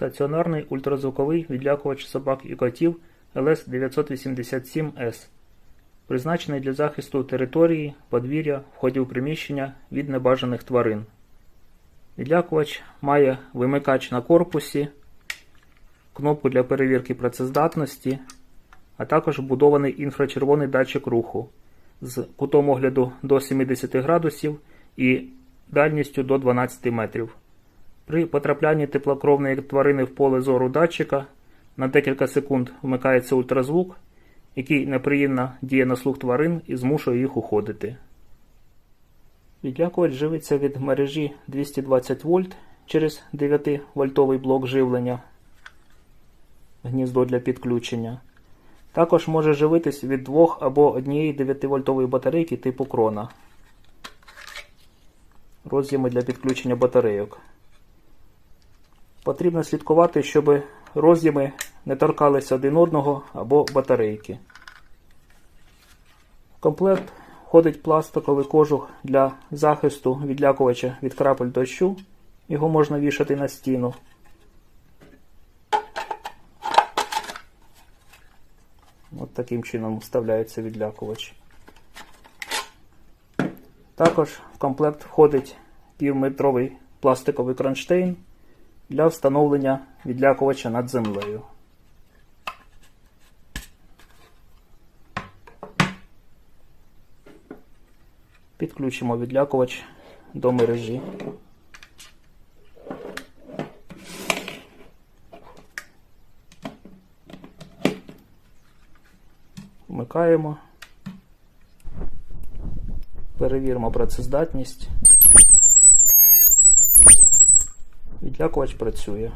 Стаціонарний ультразвуковий відлякувач собак і котів ЛС-987С. Призначений для захисту території, подвір'я, входів приміщення від небажаних тварин. Відлякувач має вимикач на корпусі, кнопку для перевірки працездатності, а також вбудований інфрачервоний датчик руху з кутом огляду до 70 градусів і дальністю до 12 метрів. При потраплянні теплокровної тварини в поле зору датчика на декілька секунд вмикається ультразвук, який неприємно діє на слух тварин і змушує їх уходити. Відлякувач живиться від мережі 220 вольт через 9 вольтовий блок живлення, гніздо для підключення. Також може живитись від двох або однієї 9 вольтової батарейки типу крона. Роз'єми для підключення батарейок. Потрібно слідкувати, щоб роз'єми не торкалися один одного або батарейки. В комплект входить пластиковий кожух для захисту відлякувача від крапель дощу. Його можна вішати на стіну. От таким чином вставляється відлякувач. Також в комплект входить півметровий пластиковий кронштейн для встановлення відлякувача над землею. Підключимо відлякувач до мережі. Вмикаємо. Перевіримо працездатність. Відлякувач працює.